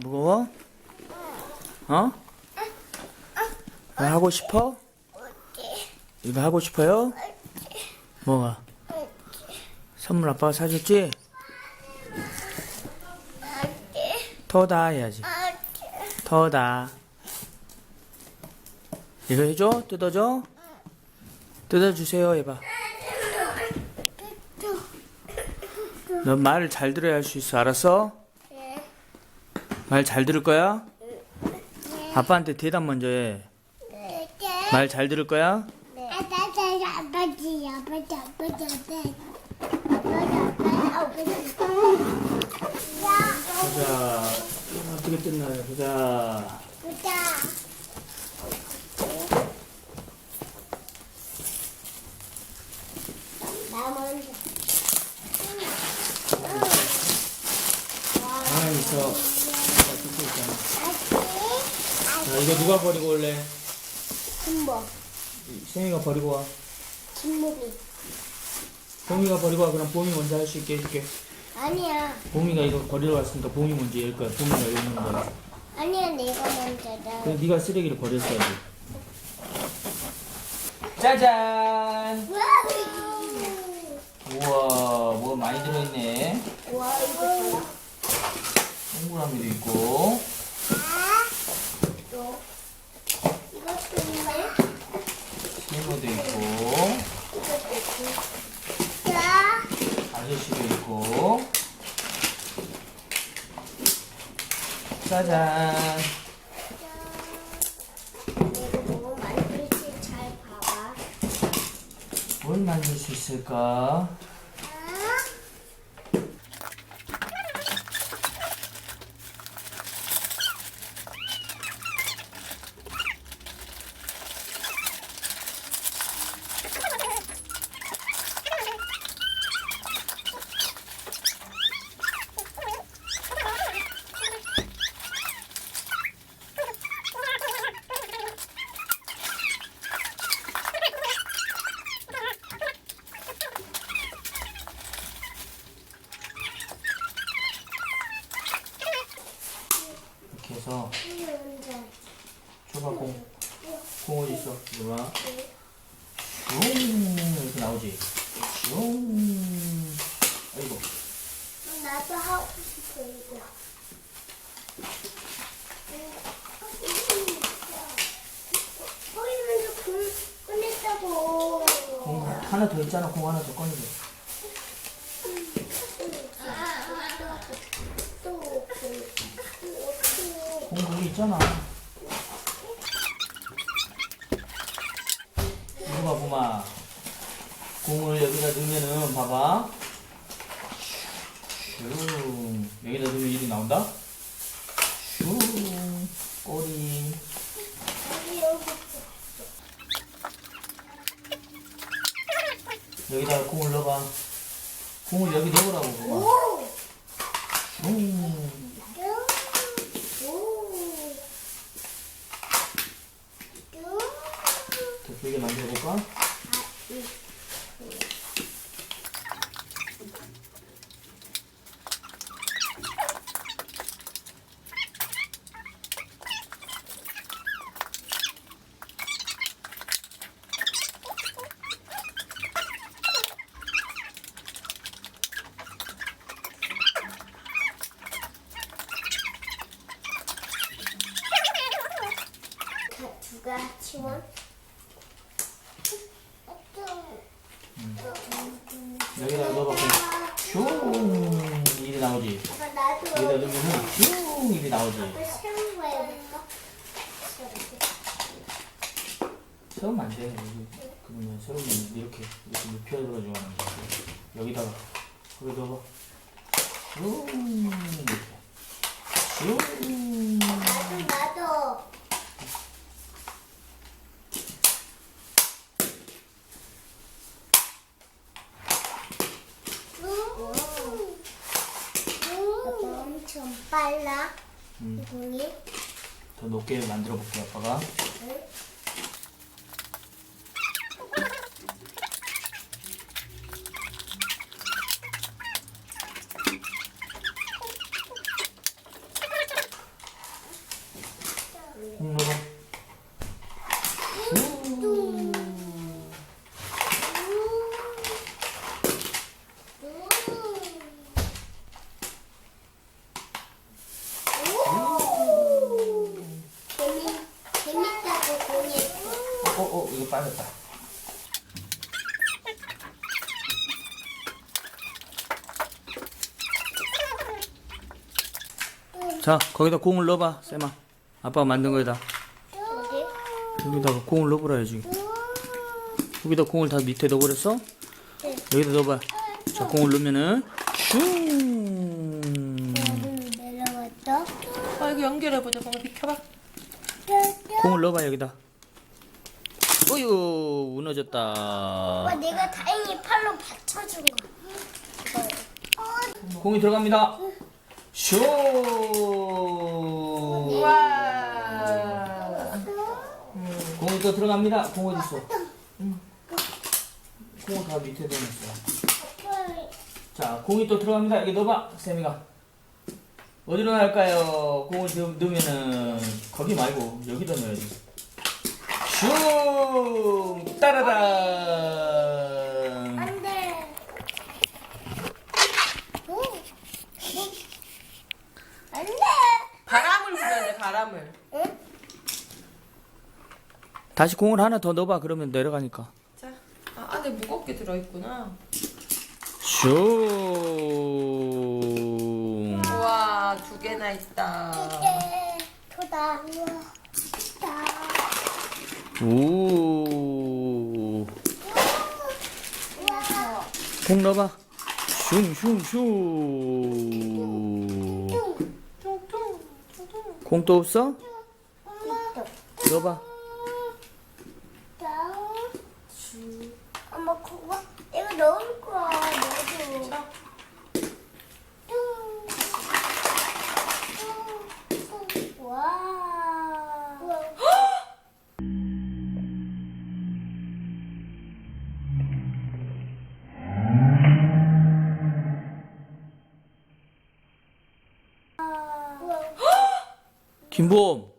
무거워? 어? 왜 하고 싶어? 이거 하고 싶어요? 뭐가? 선물 아빠가 사줬지? 더다 해야지. 더다. 이거 해줘? 뜯어줘? 뜯어주세요 해봐. 넌 말을 잘 들어야 할 수 있어. 알았어? 말 잘 들을 거야? 아빠한테 대답 먼저 해. 말 잘 들을 거야? 아빠지 아빠지 아빠지 아빠지 아빠지 보자. 어떻게 뜯나요? 보자. 보자 나 먼저 아, 있어. 아빠 뜯고 있잖아. 아치 자, 이거 누가 버리고 올래? 김보 생이가 버리고 와. 김목이 봄이가 버리고 와. 그럼 봄이 먼저 할 수 있게 해줄게. 아니야 봄이가 이거 버리러 갔으니까 봄이 먼저 열 거야. 봄이가 열는 거야. 아니야 내가 먼저다 그럼 네가 쓰레기를 버렸어야지. 짜잔! 우와, 뭐 많이 들어있네. 와 이거 동그라미도 있고. 또 이것도 있네 세모도 있고. 이것도 있고 자 아저씨도 있고. 짜잔! 이거 뭐 만들지 잘 봐봐 뭘 만들 수 있을까? 해서 줘봐 공. 공 어디 있어? 이거 봐. 슝 이렇게 나오지. 슝. 아이고. 나도 하고 싶어 이거. 공 꺼냈다고. 공 하나 더 있잖아. 공 하나 더 꺼내줘. 또 공. 있잖아. 이거 봐, 보마. 공을 여기다 넣으면은, 봐봐. 슝. 여기다 넣으면 일이 나온다? 슝. 꼬리. 여기 여기. 여기다가 공을 넣어봐. 공을 여기 넣으라고, 보마. 오. 슝. 오. 더 길게 만들어볼까? 두가 치원. 여기다가 넣어봐. 슝. 일이 나오지. 여기다 넣으면은 슝. 일이 나오지. 거 해볼까? 세우면 안 돼. 그러면 세우면 이렇게, 이렇게 눕혀들어가지고 하는 거야. 여기다가, 거기 넣어봐. 슝. 이렇게. 슝. 나도 나도. 엄청 빨라 음, 공이. 더 높게 만들어 볼게, 아빠가. 응? 맞았다. 자, 거기다 공을 넣어봐, 쌤아. 아빠가 만든 거에다. 어디? 여기다가 공을 넣어보라야지. 여기다 공을 다 밑에 넣어버렸어? 네. 여기다 넣어봐. 자, 공을 넣으면은, 슝! 음, 내려왔다. 아 이거 연결해보자 그럼 비켜봐 공을 넣어봐, 여기다. 어휴, 무너졌다. 와, 내가 다행히 팔로 받쳐준 거. 이거. 공이 들어갑니다. 슈! 우와 공이 또 들어갑니다. 공 어디 있어? 공을 다 밑에 넣어놨어. 자, 공이 또 들어갑니다. 여기 넣어봐, 쌤이가. 어디로 갈까요? 공을 넣- 넣으면은 거기 말고 여기다 넣어야지. 슝! 따라란! 안 돼. 오. 안 돼. 바람을 불어야 돼 바람을 응? 다시 공을 하나 더 넣어봐. 그러면 내려가니까. 자 아, 안에 무겁게 들어있구나 슝! 우와 두 개나 있다 예. 토다. 우와. 오! 공 넣어봐. 슝슝슝. 퉁퉁 퉁퉁 공또 없어? 넣어봐. 김보험,